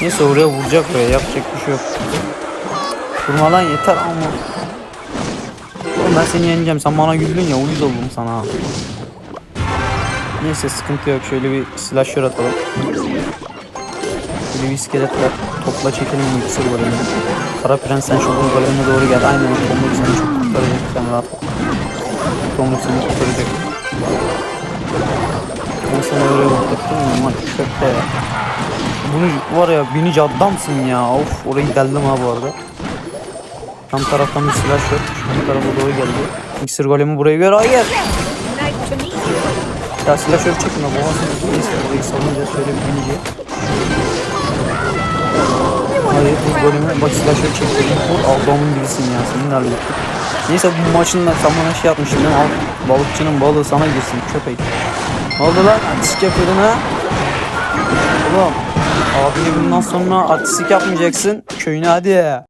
Neyse oraya vuracak oraya yapacak bir şey yok. Vurma lan yeter ama. Oğlum ben seni yeneceğim sen bana güldün ya uyuz oldum sana. Neyse sıkıntı yok şöyle bir slasher atalım. Şöyle bir iskelet var. Topla çekelim bu iksir golemi. Kara prens sen şu golemine doğru gel. Aynen o Tomruk seni çok kurtaracak sen rahat. Tomruk seni kurtaracak. Kurtardım ama köpe ya. Bunu var ya binici adamsın ya. Of orayı deldim ha bu arada. Tam taraftan bir silah yok. Şu tarafa doğru geldi. İksir golemi buraya gör. Hayır. Ya silah şöyle çekme. Babasını neyse orayı savunacağız şöyle bir binici. Hayır bu golemi bak silah şöyle çekti. Bu adamın gibisin ya. Seninle hallettik. Neyse bu maçın da bana şey yapmıştın değil? Al, balıkçının balığı sana girsin köpek. Ne oldu lan? Artistik yapıyordun ha? Oğlum. Abi bundan sonra artistik yapmayacaksın. Köyüne hadi.